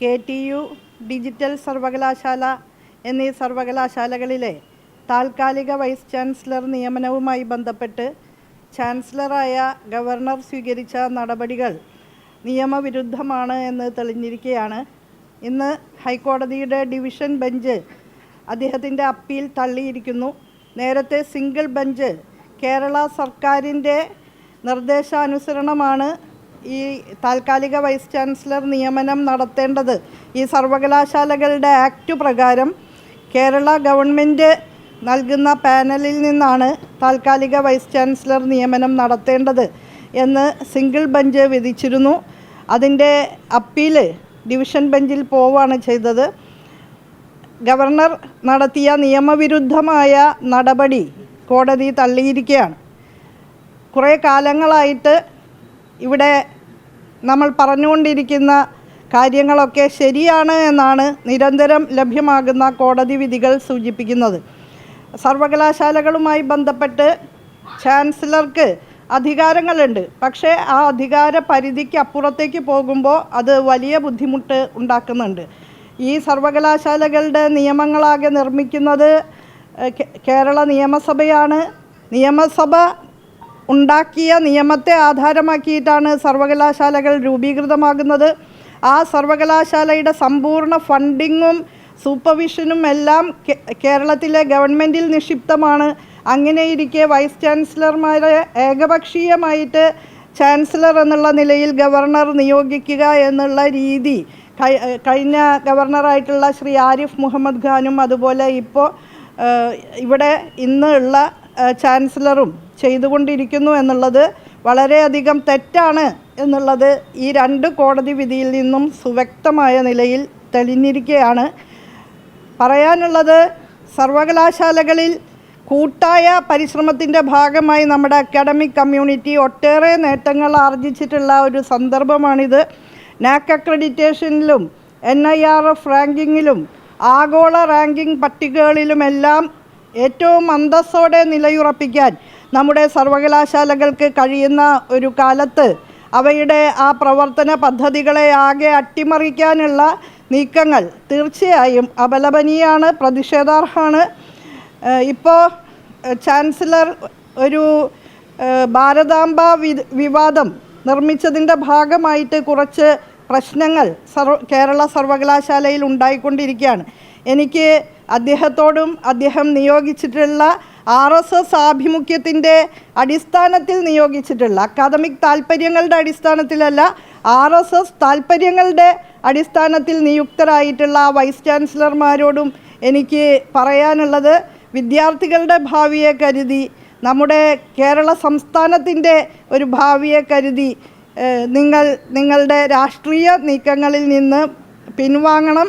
K T U digital സർവകലാശാല എന്നീ സർവകലാശാലകളിലെ താൽക്കാലിക വൈസ് ചാൻസലർ നിയമനവുമായി ബന്ധപ്പെട്ട് ചാൻസലറായ ഗവർണർ സ്വീകരിച്ച നടപടികൾ നിയമവിരുദ്ധമാണ് എന്ന് തെളിഞ്ഞിരിക്കുകയാണ് ഇന്ന് ഹൈക്കോടതിയുടെ ഡിവിഷൻ ബെഞ്ച് അദ്ദേഹത്തിന്റെ അപ്പീൽ തള്ളിയിരിക്കുന്നു. നേരത്തെ സിംഗിൾ ബെഞ്ച് കേരള സർക്കാരിന്റെ നിർദ്ദേശാനുസരണമാണ് ഈ താൽക്കാലിക വൈസ് ചാൻസലർ നിയമനം നടത്തേണ്ടത് ഈ സർവകലാശാലകളുടെ ആക്ട് പ്രകാരം കേരള ഗവൺമെന്റ് നൽകുന്ന പാനലിൽ നിന്നാണ് താൽക്കാലിക വൈസ് ചാൻസലർ നിയമനം നടത്തേണ്ടത് എന്ന് സിംഗിൾ ബെഞ്ച് വിധിച്ചിരുന്നു. അതിന്റെ അപ്പീൽ ഡിവിഷൻ ബെഞ്ചിൽ പോവുകയാണ് ചെയ്തത്. ഗവർണർ നടത്തിയ നിയമവിരുദ്ധമായ നടപടി കോടതി തള്ളിയിരിക്കുകയാണ്. കുറേ കാലങ്ങളായിട്ട് ഇവിടെ നമ്മൾ പറഞ്ഞുകൊണ്ടിരിക്കുന്ന കാര്യങ്ങളൊക്കെ ശരിയാണ് എന്നാണ് നിരന്തരം ലഭ്യമാകുന്ന കോടതി വിധികൾ സൂചിപ്പിക്കുന്നത്. സർവകലാശാലകളുമായി ബന്ധപ്പെട്ട് ചാൻസലർക്ക് അധികാരങ്ങളുണ്ട്. പക്ഷേ ആ അധികാര പരിധിക്ക് അപ്പുറത്തേക്ക് പോകുമ്പോൾ അത് വലിയ ബുദ്ധിമുട്ട് ഉണ്ടാക്കുന്നുണ്ട്. ഈ സർവകലാശാലകളുടെ നിയമങ്ങളാകെ നിർമ്മിക്കുന്നത് കേരള നിയമസഭയാണ്. നിയമസഭ ഉണ്ടാക്കിയ നിയമത്തെ ആധാരമാക്കിയിട്ടാണ് സർവകലാശാലകൾ രൂപീകൃതമാകുന്നത്. ആ സർവകലാശാലയുടെ സമ്പൂർണ ഫണ്ടിങ്ങും സൂപ്പർവിഷനും എല്ലാം കേരളത്തിലെ ഗവൺമെന്റിൽ നിക്ഷിപ്തമാണ്. അങ്ങനെയിരിക്കെ വൈസ് ചാൻസലർമാരെ ഏകപക്ഷീയമായിട്ട് ചാൻസലർ എന്നുള്ള നിലയിൽ ഗവർണർ നിയോഗിക്കുക എന്നുള്ള രീതി കഴി- കഴിഞ്ഞ ഗവർണറായിട്ടുള്ള ശ്രീ ആരിഫ് മുഹമ്മദ് ഖാനും അതുപോലെ ഇപ്പോൾ ഇവിടെ ഇന്ന് ഉള്ള ചാൻസലറും ചെയ്തുകൊണ്ടിരിക്കുന്നു എന്നുള്ളത് വളരെയധികം തെറ്റാണ് എന്നുള്ളത് ഈ രണ്ട് കോടതി വിധിയിൽ നിന്നും സുവ്യക്തമായ നിലയിൽ തെളിഞ്ഞിരിക്കുകയാണ് പറയാനുള്ളത് സർവകലാശാലകളിൽ കൂട്ടായ പരിശ്രമത്തിന്റെ ഭാഗമായി നമ്മുടെ അക്കാഡമിക് കമ്മ്യൂണിറ്റി ഒട്ടേറെ നേട്ടങ്ങൾ ആർജിച്ചിട്ടുള്ള ഒരു സന്ദർഭമാണിത്. നാക് അക്രഡിറ്റേഷനിലും എൻ ഐ ആർ എഫ് റാങ്കിങ്ങിലും ആഗോള റാങ്കിംഗ് പട്ടികകളിലുമെല്ലാം ഏറ്റവും അന്തസ്സോടെ നിലയുറപ്പിക്കാൻ നമ്മുടെ സർവകലാശാലകൾക്ക് കഴിയുന്ന ഒരു കാലത്ത് അവയുടെ ആ പ്രവർത്തന പദ്ധതികളെ ആകെ അട്ടിമറിക്കാനുള്ള നീക്കങ്ങൾ തീർച്ചയായും അപലപനീയാണ് പ്രതിഷേധാർഹമാണ്. ഇപ്പോൾ ചാൻസലർ ഒരു ഭാരതാംബ വിവാദം നിർമ്മിച്ചതിന്റെ ഭാഗമായിട്ട് കുറച്ച് പ്രശ്നങ്ങൾ സർവ കേരള സർവകലാശാലയിൽ ഉണ്ടായിക്കൊണ്ടിരിക്കുകയാണ്. എനിക്ക് അദ്ദേഹത്തോടും അദ്ദേഹം നിയോഗിച്ചിട്ടുള്ള ആർ എസ് എസ് ആഭിമുഖ്യത്തിന്റെ അടിസ്ഥാനത്തിൽ നിയോഗിച്ചിട്ടുള്ള അക്കാദമിക് താല്പര്യങ്ങളുടെ അടിസ്ഥാനത്തിലല്ല ആർ എസ് എസ് താല്പര്യങ്ങളുടെ അടിസ്ഥാനത്തിൽ നിയുക്തരായിട്ടുള്ള വൈസ് ചാൻസലർമാരോടും എനിക്ക് പറയാനുള്ളത് വിദ്യാർത്ഥികളുടെ ഭാവിയെ കരുതി നമ്മുടെ കേരള സംസ്ഥാനത്തിന്റെ ഒരു ഭാവിയെ കരുതി നിങ്ങൾ നിങ്ങളുടെ രാഷ്ട്രീയ നീക്കങ്ങളിൽ നിന്ന് പിൻവാങ്ങണം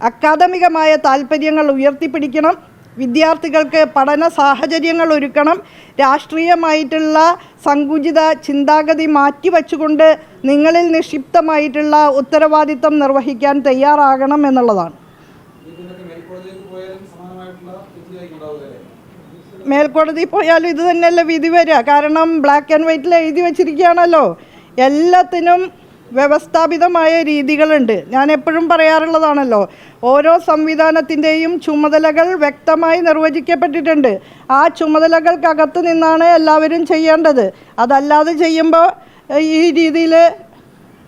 അക്കാദമികമായ താല്പര്യങ്ങൾ ഉയർത്തിപ്പിടിക്കണം വിദ്യാർത്ഥികൾക്ക് പഠന സാഹചര്യങ്ങൾ ഒരുക്കണം. രാഷ്ട്രീയമായിട്ടുള്ള സങ്കുചിത ചിന്താഗതി മാറ്റിവെച്ചുകൊണ്ട് നിങ്ങളിൽ നിക്ഷിപ്തമായിട്ടുള്ള ഉത്തരവാദിത്തം നിർവഹിക്കാൻ തയ്യാറാകണം എന്നുള്ളതാണ്. മേൽക്കോടതി പോയാലും ഇത് തന്നെയല്ലേ വിധി വരിക. കാരണം ബ്ലാക്ക് ആൻഡ് വൈറ്റിൽ എഴുതി വച്ചിരിക്കുകയാണല്ലോ. എല്ലാത്തിനും വ്യവസ്ഥാപിതമായ രീതികളുണ്ട്. ഞാൻ എപ്പോഴും പറയാറുള്ളതാണല്ലോ ഓരോ സംവിധാനത്തിന്റെയും ചുമതലകൾ വ്യക്തമായി നിർവചിക്കപ്പെട്ടിട്ടുണ്ട്. ആ ചുമതലകൾക്കകത്ത് നിന്നാണ് എല്ലാവരും ചെയ്യേണ്ടത്. അതല്ലാതെ ചെയ്യുമ്പോൾ ഈ രീതിയിൽ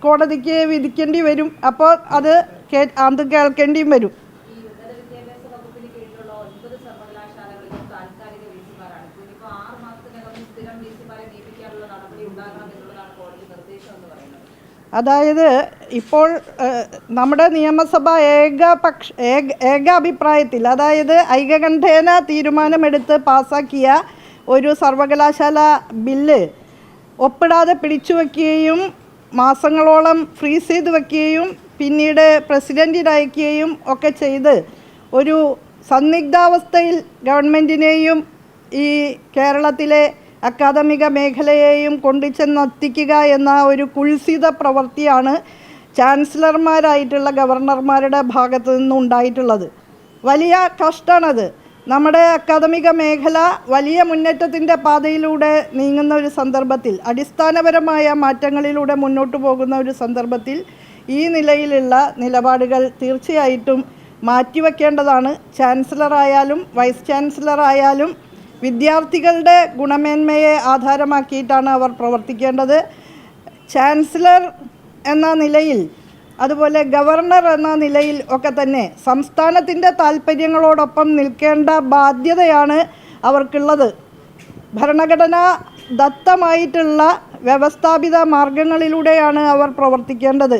കോടതിക്ക് വിധിക്കേണ്ടി വരും. അപ്പോൾ അത് കേ അത് കേൾക്കേണ്ടിയും വരും. അതായത് ഇപ്പോൾ നമ്മുടെ നിയമസഭ ഏകപക്ഷ ഏക ഏകാഭിപ്രായത്തിൽ അതായത് ഐകകണ്ഠേന തീരുമാനമെടുത്ത് പാസാക്കിയ ഒരു സർവകലാശാല ബില്ല് ഒപ്പിടാതെ പിടിച്ചു വയ്ക്കുകയും മാസങ്ങളോളം ഫ്രീസ് ചെയ്ത് വയ്ക്കുകയും പിന്നീട് പ്രസിഡന്റിനയക്കുകയും ഒക്കെ ചെയ്ത് ഒരു സന്നിഗ്ധാവസ്ഥയിൽ ഗവൺമെന്റിനെയും ഈ കേരളത്തിലെ അക്കാദമിക മേഖലയെയും കൊണ്ടുചെന്നെത്തിക്കുക എന്ന ഒരു കുൽസിത പ്രവൃത്തിയാണ് ചാൻസലർമാരായിട്ടുള്ള ഗവർണർമാരുടെ ഭാഗത്തു നിന്നുണ്ടായിട്ടുള്ളത്. വലിയ കഷ്ടമാണത്. നമ്മുടെ അക്കാദമിക മേഖല വലിയ മുന്നേറ്റത്തിന്റെ പാതയിലൂടെ നീങ്ങുന്ന ഒരു സന്ദർഭത്തിൽ അടിസ്ഥാനപരമായ മാറ്റങ്ങളിലൂടെ മുന്നോട്ട് പോകുന്ന ഒരു സന്ദർഭത്തിൽ ഈ നിലയിലുള്ള നിലപാടുകൾ തീർച്ചയായിട്ടും മാറ്റിവെക്കേണ്ടതാണ്. ചാൻസലറായാലും വൈസ് ചാൻസലറായാലും വിദ്യാർത്ഥികളുടെ ഗുണമേന്മയെ ആധാരമാക്കിയിട്ടാണ് അവർ പ്രവർത്തിക്കേണ്ടത്. ചാൻസലർ എന്ന നിലയിൽ അതുപോലെ ഗവർണർ എന്ന നിലയിൽ ഒക്കെ തന്നെ സംസ്ഥാനത്തിന്റെ താല്പര്യങ്ങളോടൊപ്പം നിൽക്കേണ്ട ബാധ്യതയാണ് അവർക്കുള്ളത്. ഭരണഘടന ദത്തമായിട്ടുള്ള വ്യവസ്ഥാപിത മാർഗങ്ങളിലൂടെയാണ് അവർ പ്രവർത്തിക്കേണ്ടത്.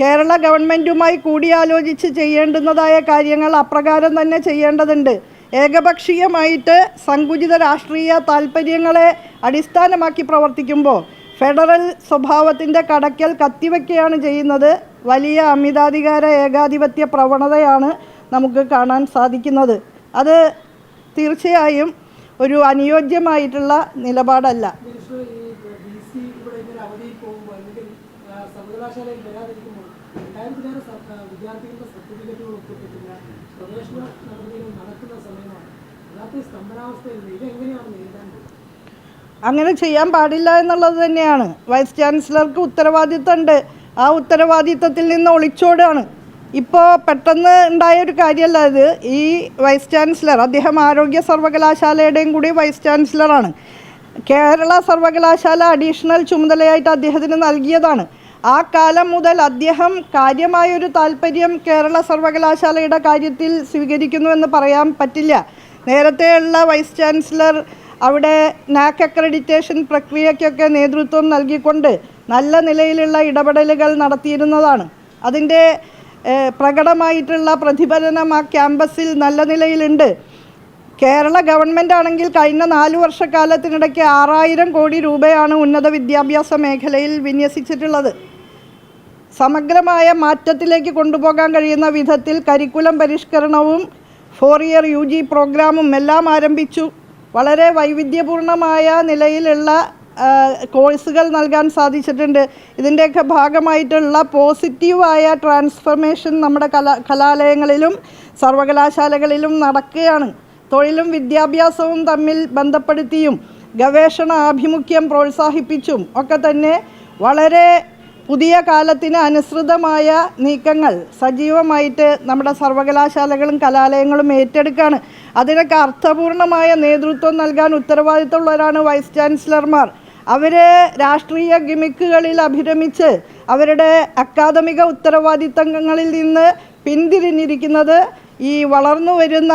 കേരള ഗവൺമെന്റുമായി കൂടിയാലോചിച്ച് ചെയ്യേണ്ടുന്നതായ കാര്യങ്ങൾ അപ്രകാരം തന്നെ ചെയ്യേണ്ടതുണ്ട്. ഏകപക്ഷീയമായിട്ട് സങ്കുചിത രാഷ്ട്രീയ താല്പര്യങ്ങളെ അടിസ്ഥാനമാക്കി പ്രവർത്തിക്കുമ്പോൾ ഫെഡറൽ സ്വഭാവത്തിന്റെ കടക്കൽ കത്തിവെക്കുകയാണ് ചെയ്യുന്നത്. വലിയ അമിതാധികാര ഏകാധിപത്യ പ്രവണതയാണ് നമുക്ക് കാണാൻ സാധിക്കുന്നത്. അത് തീർച്ചയായും ഒരു അനുയോജ്യമായിട്ടുള്ള നിലപാടല്ല മിനിസ്റ്റർ ഈ ബി സി ഇവിടെ ഇങ്ങനെ അവധിയിൽ പോകുമ്പോൾ അല്ലെങ്കിൽ ആ, സർവകലാശാലയിൽ വരാതിരിക്കുമ്പോൾ രണ്ടായിരത്തിലേറെ വിദ്യാർത്ഥികളുടെ സർട്ടിഫിക്കറ്റുകൾ ഒപ്പിട്ടിട്ടില്ല. പ്രവേശന നടപടികൾ നടക്കുന്ന സമയമാണ്. അല്ലാത്ത സ്തംഭനാവസ്ഥയിൽ ഇതെങ്ങനെയാണ് പോകുന്നത്? അങ്ങനെ ചെയ്യാൻ പാടില്ല എന്നുള്ളത് തന്നെയാണ്. വൈസ് ചാൻസലർക്ക് ഉത്തരവാദിത്തമുണ്ട്. ആ ഉത്തരവാദിത്തത്തിൽ നിന്ന് ഒളിച്ചോടാണ്. ഇപ്പോൾ പെട്ടെന്ന് ഉണ്ടായ ഒരു കാര്യമല്ല ഇത്. ഈ വൈസ് ചാൻസലർ അദ്ദേഹം ആരോഗ്യ സർവകലാശാലയുടെയും കൂടി വൈസ് ചാൻസലറാണ്. കേരള സർവകലാശാല അഡീഷണൽ ചുമതലയായിട്ട് അദ്ദേഹത്തിന് നൽകിയതാണ്. ആ കാലം മുതൽ അദ്ദേഹം കാര്യമായൊരു താല്പര്യം കേരള സർവകലാശാലയുടെ കാര്യത്തിൽ സ്വീകരിക്കുന്നു എന്ന് പറയാൻ പറ്റില്ല. നേരത്തെയുള്ള വൈസ് ചാൻസലർ അവിടെ നാക് അക്രഡിറ്റേഷൻ പ്രക്രിയയ്ക്കൊക്കെ നേതൃത്വം നൽകിക്കൊണ്ട് നല്ല നിലയിലുള്ള ഇടപെടലുകൾ നടത്തിയിരുന്നതാണ്. അതിന്റെ പ്രകടമായിട്ടുള്ള പ്രതിഫലനം ആ ക്യാമ്പസിൽ നല്ല നിലയിലുണ്ട്. കേരള ഗവൺമെന്റ് ആണെങ്കിൽ കഴിഞ്ഞ നാലു വർഷക്കാലത്തിനിടയ്ക്ക് ആറായിരം കോടി രൂപയാണ് ഉന്നത വിദ്യാഭ്യാസ മേഖലയിൽ വിന്യസിച്ചിട്ടുള്ളത്. സമഗ്രമായ മാറ്റത്തിലേക്ക് കൊണ്ടുപോകാൻ കഴിയുന്ന വിധത്തിൽ കരിക്കുലം പരിഷ്കരണവും ഫോർ ഇയർ യു ജി പ്രോഗ്രാമും എല്ലാം ആരംഭിച്ചു. വളരെ വൈവിധ്യപൂർണമായ നിലയിലുള്ള കോഴ്സുകൾ നൽകാൻ സാധിച്ചിട്ടുണ്ട്. ഇതിന്റെയൊക്കെ ഭാഗമായിട്ടുള്ള പോസിറ്റീവായ ട്രാൻസ്ഫർമേഷൻ നമ്മുടെ കലാ കലാലയങ്ങളിലും സർവകലാശാലകളിലും നടക്കുകയാണ്. തൊഴിലും വിദ്യാഭ്യാസവും തമ്മിൽ ബന്ധപ്പെടുത്തിയും ഗവേഷണ ആഭിമുഖ്യം പ്രോത്സാഹിപ്പിച്ചും ഒക്കെ തന്നെ വളരെ പുതിയ കാലത്തിന് അനുസൃതമായ നീക്കങ്ങൾ സജീവമായിട്ട് നമ്മുടെ സർവകലാശാലകളും കലാലയങ്ങളും ഏറ്റെടുക്കുകയാണ്. അതിനൊക്കെ അർത്ഥപൂർണമായ നേതൃത്വം നൽകാൻ ഉത്തരവാദിത്തമുള്ളവരാണ് വൈസ് ചാൻസലർമാർ. അവർ രാഷ്ട്രീയ ഗിമിക്കുകളിൽ അഭിരമിച്ച് അവരുടെ അക്കാദമിക ഉത്തരവാദിത്തങ്ങളിൽ നിന്ന് പിന്തിരിഞ്ഞിരിക്കുന്നത് ഈ വളർന്നു വരുന്ന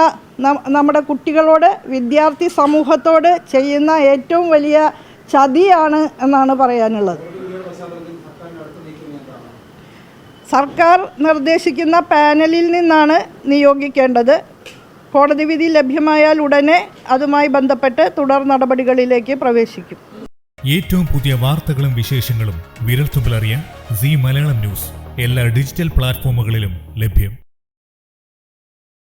നമ്മുടെ കുട്ടികളോട് വിദ്യാർത്ഥി സമൂഹത്തോട് ചെയ്യുന്ന ഏറ്റവും വലിയ ചതിയാണ് എന്നാണ് പറയാനുള്ളത്. സർക്കാർ നിർദ്ദേശിക്കുന്ന പാനലിൽ നിന്നാണ് നിയോഗിക്കേണ്ടത്. കോടതി വിധി ലഭ്യമായാൽ ഉടനെ അതുമായി ബന്ധപ്പെട്ട് തുടർ നടപടികളിലേക്ക് പ്രവേശിക്കും. ഏറ്റവും പുതിയ വാർത്തകളും വിശേഷങ്ങളും വിരൽത്തുമ്പിലറിയാൻ സി മലയാളം ന്യൂസ്. എല്ലാ ഡിജിറ്റൽ പ്ലാറ്റ്ഫോമുകളിലും ലഭ്യം.